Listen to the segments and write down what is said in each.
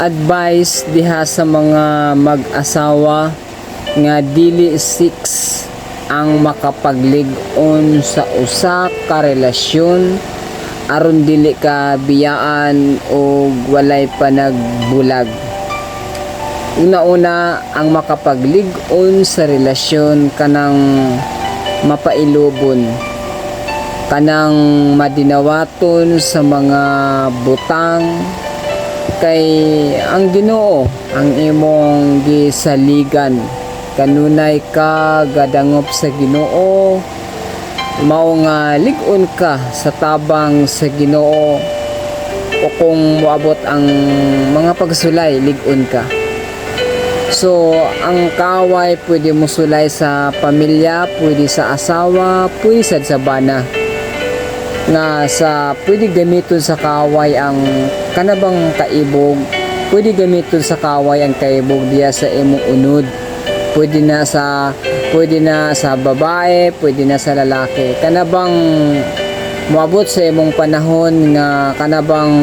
advice diha sa mga mag-asawa nga dili six ang makapaglig-on sa usa ka relasyon aron dili ka biyaan o walay panagbulag. Una-una ang makapaglig-on sa relasyon kanang mapailubon kanang madinawaton sa mga butang kay ang Ginoo ang imong gisaligan. Kanunay ka gadangop sa Ginoo. Mao nga lig-on ka sa tabang sa Ginoo. O kung moabot ang mga pagsulay lig-on ka. So, ang kaway pwede mo sulay sa pamilya, pwede sa asawa, pwede sa sabana. Nga sa pwede gamiton sa kaway ang kanabang kaibog, pwede gamiton sa kaway ang kaibog diya sa imong unod. Pwede na sa pwede na sa babae, pwede na sa lalaki. Kanabang moabot sa imong panahon nga kanabang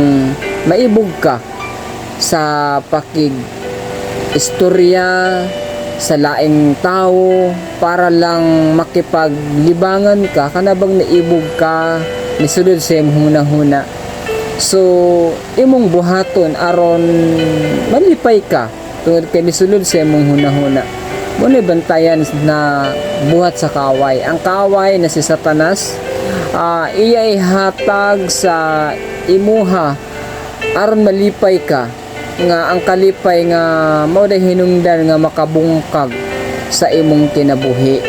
maibog ka sa pakig istorya sa laing tao para lang makipaglibangan ka kanabang naibog ka nisulod sa imong hunahuna. So imong buhaton aron malipay ka tungod kay nisulod sa imong hunahuna. Mo ni bantayan na buhat sa kaway ang kaway na si Satanas ah, iya ihatag sa imuha aron malipay ka nga ang kalipay nga mao hinungdan nga makabungkag sa imong kinabuhi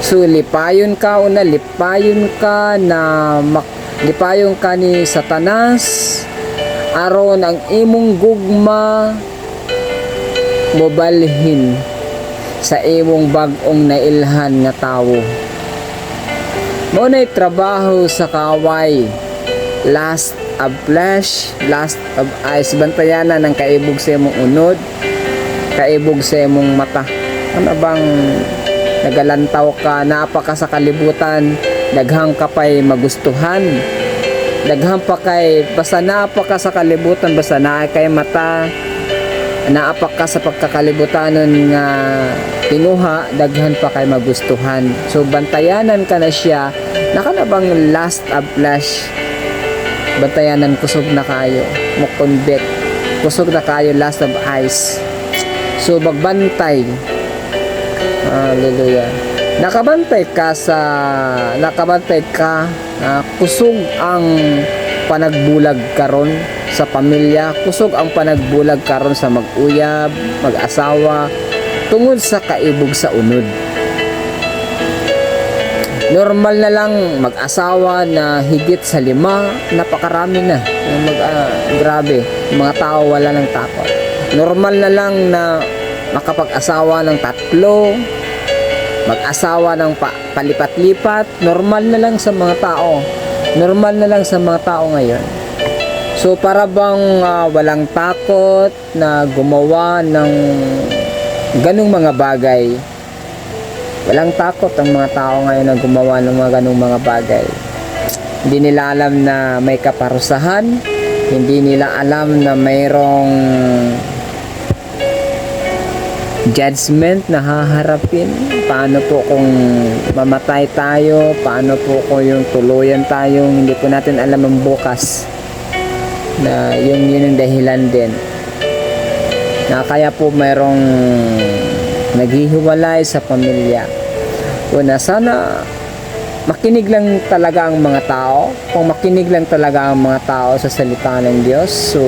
so lipayon ka una lipayon ka na lipayon ka ni satanas aron ang imong gugma mobalhin sa imong bag-ong nailhan nga tawo mo na'y trabaho sa kaway last of flesh, last of eyes. Bantayanan ng kaibog sa imong unod, kaibog sa imong mata. Ano bang nagalantaw ka, naapa ka sa kalibutan, daghang ka pa'y magustuhan. Daghang pa kay, basta naapa ka sa kalibutan, basta naa kay mata, naapa ka sa pagkakalibutan nga tinguha, daghan pa kay magustuhan. So, bantayanan ka na siya, nakanabang last of flesh, bantayanan kusog na kayo. Mukundek kusog na kayo last of ice. So magbantay hallelujah nakabantay ka sa nakabantay ka ah, kusog ang panagbulag karon sa pamilya kusog ang panagbulag karon sa mag-uyab mag-asawa tungod sa kaibog sa unod normal na lang mag-asawa na higit sa lima, napakarami na. Mag, ah, grabe, mga tao wala ng takot. Normal na lang na makapag-asawa ng tatlo, mag-asawa ng pa- palipat-lipat, normal na lang sa mga tao. Normal na lang sa mga tao ngayon. So para bang ah, walang takot na gumawa ng ganong mga bagay Walang takot ang mga tao ngayon na gumawa ng mga ganong mga bagay. Hindi nila alam na may kaparusahan. Hindi nila alam na mayroong judgment na haharapin. Paano po kung mamatay tayo? Paano po kung yung tuluyan tayo? Hindi po natin alam ang bukas. Na yung yun ang dahilan din. Na kaya po mayroong naghihiwalay sa pamilya. Una, sana makinig lang talaga ang mga tao. Kung makinig lang talaga ang mga tao sa salita ng Diyos, so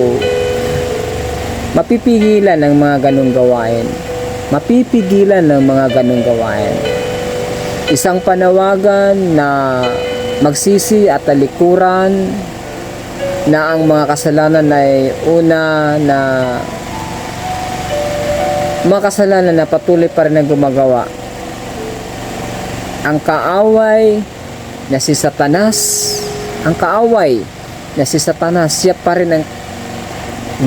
mapipigilan ang mga ganong gawain. Mapipigilan ang mga ganong gawain. Isang panawagan na magsisi at talikuran na ang mga kasalanan ay una na mga kasalanan na patuloy pa rin ang gumagawa. Ang kaaway na si Satanas, ang kaaway na si Satanas, siya pa rin ang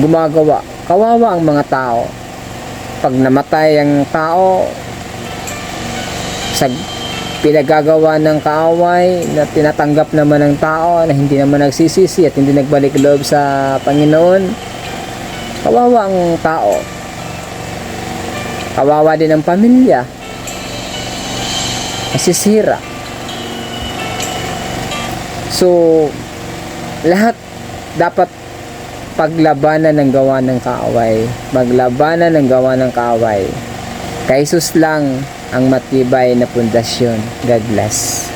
gumagawa. Kawawa ang mga tao. Pag namatay ang tao, sa pinagagawa ng kaaway na tinatanggap naman ng tao na hindi naman nagsisisi at hindi nagbalik loob sa Panginoon Kawawa ang tao. Kawawa din ang pamilya. Masisira. So, lahat dapat paglabanan ng gawa ng kaaway. Maglabanan ng gawa ng kaaway. Kay lang ang matibay na pundasyon. God bless.